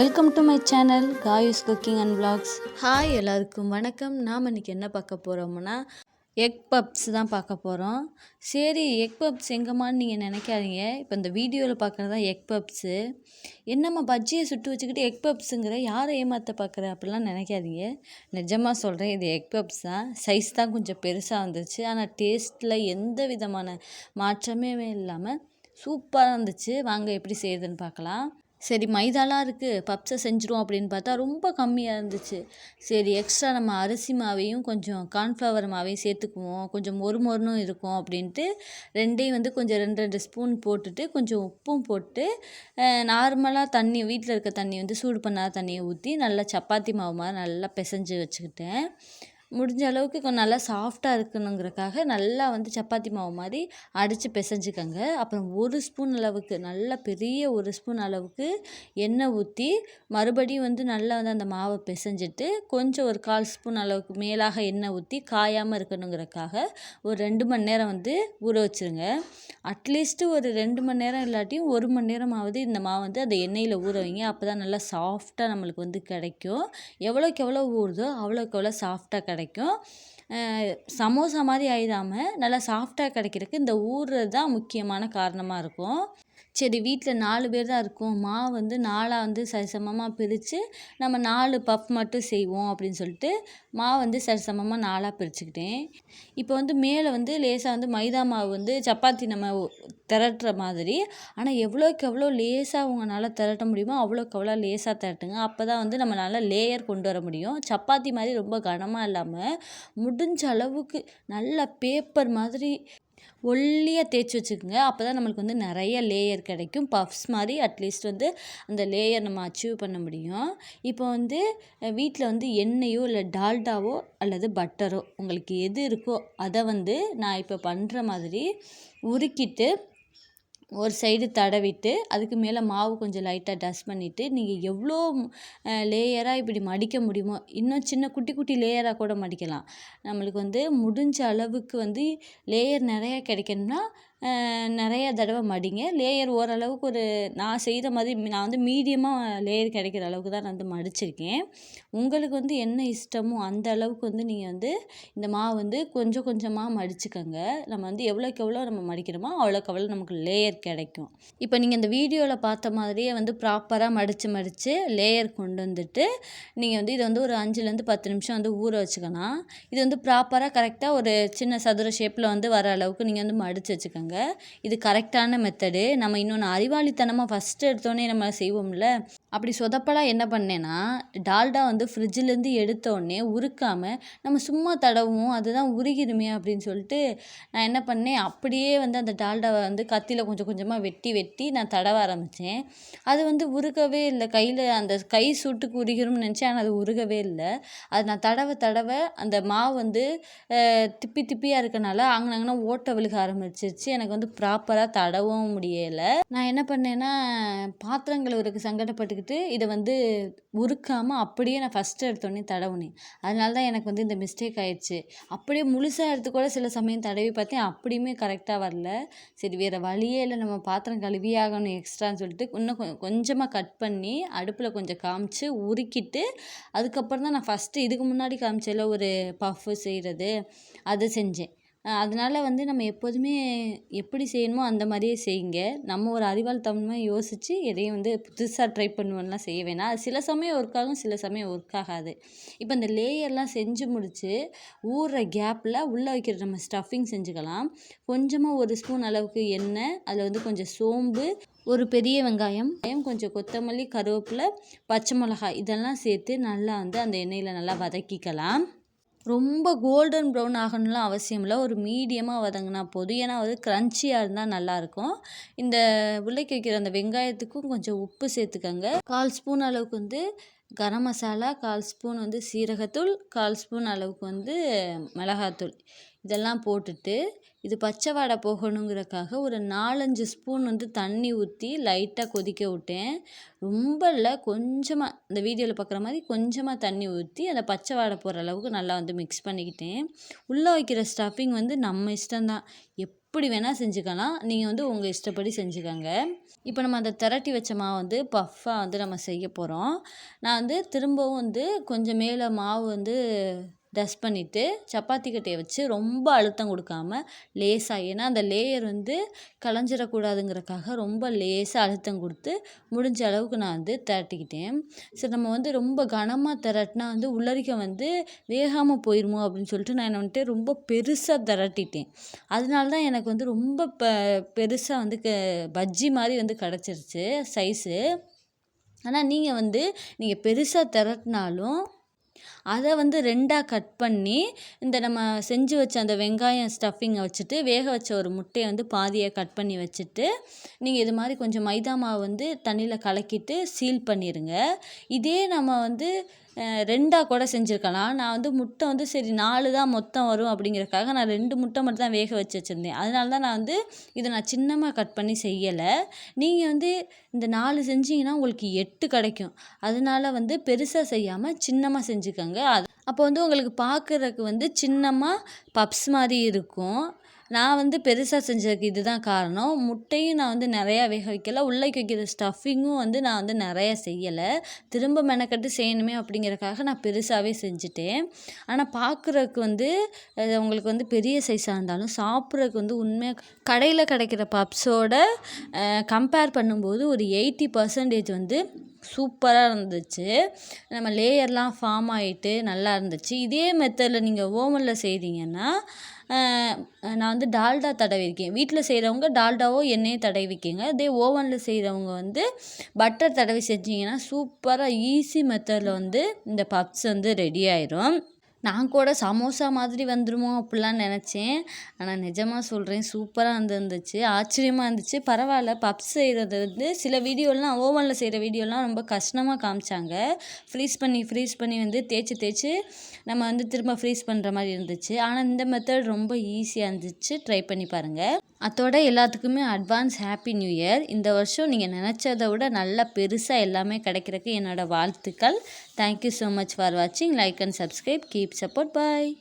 Welcome to my channel Kayus cooking and vlogs hi எல்லாருக்கும் வணக்கம். நாம் இன்றைக்கி என்ன பார்க்க போகிறோம்னா எக் பப்ஸ் தான் பார்க்க போகிறோம் சரி எக் பப்ஸ் எங்கம்மான்னு நீங்கள் நினைக்காதீங்க. இப்போ இந்த வீடியோவில் பார்க்குறது தான் எக் பப்ஸு என்னம்மா பஜ்ஜியை சுட்டு வச்சுக்கிட்டு எக் பப்ஸுங்கிற யாரை ஏமாற்ற பார்க்குற? அப்படிலாம் நினைக்காதீங்க. நிஜமாக சொல்கிறேன் இது எக் பப்ஸ் தான். சைஸ் தான் கொஞ்சம் பெருசாக வந்துருச்சு. ஆனால் டேஸ்ட்டில் எந்த விதமான மாற்றமே இல்லாமல் சூப்பராக இருந்துச்சு. வாங்க எப்படி செய்யுதுன்னு பார்க்கலாம். சரி மைதாலாம் இருக்குது பப்ஸை செஞ்சுருவோம் அப்படின்னு பார்த்தா ரொம்ப கம்மியாக இருந்துச்சு. சரி எக்ஸ்ட்ரா நம்ம அரிசி மாவையும் கொஞ்சம் கார்ன்ஃப்ளவர் மாவையும் சேர்த்துக்குவோம். கொஞ்சம் மொறு மொறுனும் இருக்கும் அப்படின்ட்டு ரெண்டையும் வந்து கொஞ்சம் ரெண்டு ரெண்டு ஸ்பூன் போட்டுட்டு கொஞ்சம் உப்பும் போட்டு நார்மலாக தண்ணி வீட்டில் இருக்க தண்ணி வந்து சூடு பண்ணாத தண்ணியை ஊற்றி நல்லா சப்பாத்தி மாவு மாதிரி நல்லா பிசைஞ்சு வச்சுக்கிட்டேன். முடிஞ்ச அளவுக்கு கொஞ்சம் நல்லா சாஃப்டாக இருக்கணுங்கிறக்காக நல்லா வந்து சப்பாத்தி மாவு மாதிரி அடித்து பிசைஞ்சுக்கங்க. அப்புறம் ஒரு ஸ்பூன் அளவுக்கு நல்லா பெரிய ஒரு ஸ்பூன் அளவுக்கு எண்ணெய் ஊற்றி மறுபடியும் வந்து நல்லா வந்து அந்த மாவை பிசைஞ்சிட்டு கொஞ்சம் ஒரு கால் ஸ்பூன் அளவுக்கு மேலாக எண்ணெய் ஊற்றி காயாமல் இருக்கணுங்கிறக்காக ஒரு ரெண்டு மணி நேரம் வந்து ஊற வச்சுருங்க. அட்லீஸ்ட்டு ஒரு ரெண்டு மணி நேரம் இல்லாட்டியும் ஒரு மணி நேரமாவது இந்த மாவு வந்து அந்த எண்ணெயில் ஊற வைங்க. அப்போ தான் நல்லா சாஃப்டாக நம்மளுக்கு வந்து கிடைக்கும். எவ்வளோக்கு எவ்வளோ ஊறுதோ அவ்வளோக்கு எவ்வளோ சாஃப்டாக கிடைக்கும். கிடைக்கும். சமோசா மாதிரி ஆயிடாமல் நல்லா சாஃப்டாக கிடைக்கிறக்கு இந்த ஊறுறது தான் முக்கியமான காரணமாக இருக்கும். சரி வீட்டில் நாலு பேர் தான் இருக்கோம். மாவு வந்து நாலாக வந்து சரிசமமாக பிரித்து நம்ம நாலு பஃப் மட்டும் செய்வோம் அப்படின்னு சொல்லிட்டு மாவு வந்து சரிசமமாக நாலாக பிரிச்சுக்கிட்டேன். இப்போ வந்து மேலே வந்து லேசாக வந்து மைதா மாவு வந்து சப்பாத்தி நம்ம திரட்டுற மாதிரி. ஆனால் எவ்வளோக்கு எவ்வளோ லேசாக உங்களால் திரட்ட முடியுமோ அவ்வளோக்கு அவ்வளோ லேசாக திரட்டுங்க. அப்போ தான் வந்து நம்மளால் லேயர் கொண்டு வர முடியும். சப்பாத்தி மாதிரி ரொம்ப கனமாக இல்லாமல் முடிஞ்ச அளவுக்கு நல்ல பேப்பர் மாதிரி ஒல்லியாக தேய்ச்சி வச்சுக்கோங்க. அப்போ தான் நம்மளுக்கு வந்து நிறைய லேயர் கிடைக்கும். பஃப்ஸ் மாதிரி அட்லீஸ்ட் வந்து அந்த லேயர் நம்ம அச்சீவ் பண்ண முடியும். இப்போ வந்து வீட்டில் வந்து எண்ணெயோ இல்லை டால்டாவோ அல்லது பட்டரோ உங்களுக்கு எது இருக்கோ அதை வந்து நான் இப்போ பண்ணுற மாதிரி உருக்கிட்டு ஒரு சைடு தடவிட்டு அதுக்கு மேலே மாவு கொஞ்சம் லைட்டாக டஸ்ட் பண்ணிவிட்டு நீங்கள் எவ்வளோ லேயராக இப்படி மடிக்க முடியுமோ இன்னும் சின்ன குட்டி குட்டி லேயராக கூட மடிக்கலாம். நம்மளுக்கு வந்து முடிஞ்ச அளவுக்கு வந்து லேயர் நிறையா கிடைக்கணும்னா நிறைய தடவை மடிங்க. லேயர் ஓரளவுக்கு ஒரு நான் செய்கிற மாதிரி நான் வந்து மீடியமாக லேயர் கிடைக்கிற அளவுக்கு தான் நான் வந்து மடிச்சிருக்கேன். உங்களுக்கு வந்து என்ன இஷ்டமோ அந்த அளவுக்கு வந்து நீங்கள் வந்து இந்த மாவு வந்து கொஞ்சம் கொஞ்சமாக மடிச்சுக்கோங்க. நம்ம வந்து எவ்வளோக்கு எவ்வளோ நம்ம மடிக்கிறோமோ அவ்வளோக்கு அவ்வளோ நமக்கு லேயர் கிடைக்கும். இப்போ நீங்கள் இந்த வீடியோவில் பார்த்த மாதிரியே வந்து ப்ராப்பராக மடித்து மடித்து லேயர் கொண்டு வந்துட்டு நீங்கள் வந்து இதை வந்து ஒரு அஞ்சுலேருந்து பத்து நிமிஷம் வந்து ஊற வச்சுக்கலாம். இது வந்து ப்ராப்பராக கரெக்டாக ஒரு சின்ன சதுர ஷேப்பில் வந்து வர அளவுக்கு நீங்கள் வந்து மடித்து வச்சுக்கோங்க. இது கரெக்டான மெத்தடு நம்ம இன்னொன்று அறிவாளித்தனமாக ஃபஸ்ட்டு எடுத்தோடனே நம்ம செய்வோம்ல. அப்படி சொதப்பலாக என்ன பண்ணேன்னா டால்டா வந்து ஃப்ரிட்ஜிலேருந்து எடுத்தோடனே உருக்காமல் நம்ம சும்மா தடவும் அதுதான் உருகிடுமே அப்படின்னு சொல்லிட்டு நான் என்ன பண்ணேன் அப்படியே வந்து அந்த டால்டாவை வந்து கத்தியில் கொஞ்சம் கொஞ்சமாக வெட்டி வெட்டி நான் தடவ ஆரம்பித்தேன் அது வந்து உருகவே இல்லை. கையில் அந்த கை சுட்டுக்கு உருகிரும்னு நினச்சேன். ஆனால் அது உருகவே இல்லை. அது நான் தடவை தடவை அந்த மாவு வந்து திப்பி திப்பியாக இருக்கனால அங்கனங்கன்னா ஓட்டை விழுக ஆரம்பிச்சிருச்சு. எனக்கு வந்து ப்ராப்பராக தடவும் முடியலை. நான் என்ன பண்ணேன்னா பாத்திரம் கழுவுறதுக்கு சங்கடப்பட்டுக்கிட்டு இதை வந்து உருக்காமல் அப்படியே நான் ஃபஸ்ட்டு எடுத்தோடனே தடவுனேன் அதனால தான் எனக்கு வந்து இந்த மிஸ்டேக் ஆயிடுச்சு. அப்படியே முழுசாக எடுத்து கூட சில சமயம் தடவி பார்த்தேன் அப்படியுமே கரெக்டாக வரல. சரி வேறு வழியே இல்லை நம்ம பாத்திரம் கழுவி ஆகணும் எக்ஸ்ட்ரான்னு சொல்லிட்டு இன்னும் கொஞ்சமாக கட் பண்ணி அடுப்பில் கொஞ்சம் காமிச்சு உருக்கிட்டு அதுக்கப்புறம் தான் நான் ஃபஸ்ட்டு இதுக்கு முன்னாடி காமிச்சல ஒரு பஃப்பு செய்கிறது அது செஞ்சேன். அதனால வந்து நம்ம எப்போதுமே எப்படி செய்யணுமோ அந்த மாதிரியே செய்யுங்க. நம்ம ஒரு அறிவாளித்தனமாக யோசித்து எதையும் வந்து புதுசாக ட்ரை பண்ணுவோம்லாம் செய்ய வேணாம். அது சில சமயம் ஒர்க் ஆகும் சில சமயம் ஒர்க் ஆகாது. இப்போ இந்த லேயர்லாம் செஞ்சு முடித்து ஊறுற கேப்பில் உள்ளே வைக்கிற நம்ம ஸ்டஃபிங் செஞ்சுக்கலாம். கொஞ்சமாக ஒரு ஸ்பூன் அளவுக்கு எண்ணெய் அதில் வந்து கொஞ்சம் சோம்பு ஒரு பெரிய வெங்காயம் கொஞ்சம் கொத்தமல்லி கருவேப்பிலை பச்சை மிளகாய் இதெல்லாம் சேர்த்து நல்லா வந்து அந்த எண்ணெயில் நல்லா வதக்கிக்கலாம். ரொம்ப கோல்டன் ப்ரௌன் ஆகணும்லாம் அவசியம் இல்லை. ஒரு மீடியமாக வதங்கினா போதும். ஏன்னா அது க்ரன்ச்சியாக இருந்தால் நல்லாயிருக்கும். இந்த உள்ளக்கி வைக்கிற அந்த வெங்காயத்துக்கும் கொஞ்சம் உப்பு சேர்த்துக்கோங்க. கால் ஸ்பூன் அளவுக்கு வந்து கரம் மசாலா கால் ஸ்பூன் வந்து சீரகத்தூள் கால் ஸ்பூன் அளவுக்கு வந்து மிளகாத்தூள். இதெல்லாம் போட்டுட்டு இது பச்சை வாடை போகணுங்கிறக்காக ஒரு நாலஞ்சு ஸ்பூன் வந்து தண்ணி ஊற்றி லைட்டாக கொதிக்க விட்டேன். ரொம்ப இல்லை கொஞ்சமாக இந்த வீடியோவில் பார்க்குற மாதிரி கொஞ்சமாக தண்ணி ஊற்றி அந்த பச்சை வாடை போகிற அளவுக்கு நல்லா வந்து மிக்ஸ் பண்ணிக்கிட்டேன். உள்ளே வைக்கிற ஸ்டஃபிங் வந்து நம்ம இஷ்டம்தான். எப் எப்படி வேணால் செஞ்சுக்கலாம். நீங்கள் வந்து உங்கள் இஷ்டப்படி செஞ்சுக்கோங்க. இப்போ நம்ம அந்த திரட்டி வச்ச மாவு வந்து பஃப்பாக வந்து நம்ம செய்ய போகிறோம் நான் வந்து திரும்பவும் வந்து கொஞ்சம் மேலே மாவு வந்து டஸ்ட் பண்ணிவிட்டு சப்பாத்தி கட்டையை வச்சு ரொம்ப அழுத்தம் கொடுக்காம லேசாக ஏன்னா அந்த லேயர் வந்து கலைஞ்சிடக்கூடாதுங்கிறக்காக ரொம்ப லேசாக அழுத்தம் கொடுத்து முடிஞ்ச அளவுக்கு நான் வந்து திரட்டிக்கிட்டேன். சரி நம்ம வந்து ரொம்ப கனமாக திரட்டினா வந்து உள்ளரிக்க வந்து வேகாமல் போயிடுமோ அப்படின்னு சொல்லிட்டு நான் என்ன வந்துட்டு ரொம்ப பெருசாக திரட்டிட்டேன். அதனால தான் எனக்கு வந்து ரொம்ப ப பெருசாக வந்து க பஜ்ஜி மாதிரி வந்து கிடச்சிருச்சு சைஸு ஆனால் நீங்கள் வந்து நீங்கள் பெருசாக திரட்டினாலும் அதை வந்து ரெண்டாக கட் பண்ணி இந்த நம்ம செஞ்சு வச்ச அந்த வெங்காயம் ஸ்டஃபிங்கை வச்சுட்டு வேக வச்ச ஒரு முட்டையை வந்து பாதியாக கட் பண்ணி வச்சுட்டு நீங்கள் இது மாதிரி கொஞ்சம் மைதா மாவு வந்து தண்ணியில் கலக்கிட்டு சீல் பண்ணிடுங்க இதே நம்ம வந்து ரெண்டாக கூட செஞ்சுருக்கலாம். நான் வந்து முட்டை வந்து சரி நாலு தான் மொத்தம் வரும் அப்படிங்கிறக்காக நான் ரெண்டு முட்டை மட்டும் தான் வேக வச்சு வச்சுருந்தேன். அதனால தான் நான் வந்து இதை நான் சின்னமாக கட் பண்ணி செய்யலை. நீங்கள் வந்து இந்த நாலு செஞ்சீங்கன்னா உங்களுக்கு எட்டு கிடைக்கும். அதனால வந்து பெருசாக செய்யாமல் சின்னமாக செஞ்சுக்கோங்க. அது அப்போ வந்து உங்களுக்கு பார்க்குறதுக்கு வந்து சின்னமாக பப்ஸ் மாதிரி இருக்கும். நான் வந்து பெருசாக செஞ்சதுக்கு இதுதான் காரணம். முட்டையும் நான் வந்து நிறையா வேக வைக்கல. உள்ளே வைக்கிற ஸ்டஃபிங்கும் வந்து நான் வந்து நிறையா செய்யலை. திரும்ப மெனக்கட்டு செய்யணுமே அப்படிங்கிறக்காக நான் பெருசாகவே செஞ்சுட்டேன். ஆனால் பார்க்குறதுக்கு வந்து உங்களுக்கு வந்து பெரிய சைஸாக இருந்தாலும் சாப்பிட்றதுக்கு வந்து உண்மையாக கடையில் கிடைக்கிற பப்ஸோட கம்பேர் பண்ணும்போது ஒரு எயிட்டி பர்சன்டேஜ் வந்து சூப்பராக இருந்துச்சு. நம்ம லேயர்லாம் ஃபார்ம் ஆகிட்டு நல்லா இருந்துச்சு. இதே மெத்தடில் நீங்கள் ஓவனில் செய்தீங்கன்னா நான் வந்து டால்டா தடவிருக்கேன் வீட்டில் செய்கிறவங்க டால்டாவோ எண்ணெயோ தடவிக்கங்க இதே ஓவனில் செய்கிறவங்க வந்து பட்டர் தடவி செஞ்சிங்கன்னா சூப்பராக ஈஸி மெத்தடில் வந்து இந்த பப்ஸ் வந்து ரெடி ஆயிரும். நான் கூட சமோசா மாதிரி வந்துடுமோ அப்படிலாம் நினச்சேன். ஆனால் நிஜமாக சொல்கிறேன் சூப்பராக வந்துருந்துச்சு. ஆச்சரியமாக இருந்துச்சு. பரவாயில்ல பப்ஸ் செய்கிறது வந்து சில வீடியோலாம் ஓவனில் செய்கிற வீடியோலாம் ரொம்ப கஷ்டமாக காமிச்சாங்க. ஃப்ரீஸ் பண்ணி ஃப்ரீஸ் பண்ணி வந்து தேய்ச்சி தேய்ச்சி நம்ம வந்து திரும்ப ஃப்ரீஸ் பண்ணுற மாதிரி இருந்துச்சு. ஆனால் இந்த மெத்தட் ரொம்ப ஈஸியாக இருந்துச்சு. ட்ரை பண்ணி பாருங்கள் அதோட எல்லாத்துக்குமே அட்வான்ஸ் ஹாப்பி நியூ இயர் இந்த வருஷம் நீங்கள் நினச்சதை விட நல்லா பெருசாக எல்லாமே கிடைக்கிறதுக்கு என்னோடய வாழ்த்துக்கள். Thank you so much for watching. Like and subscribe. Keep support. Bye.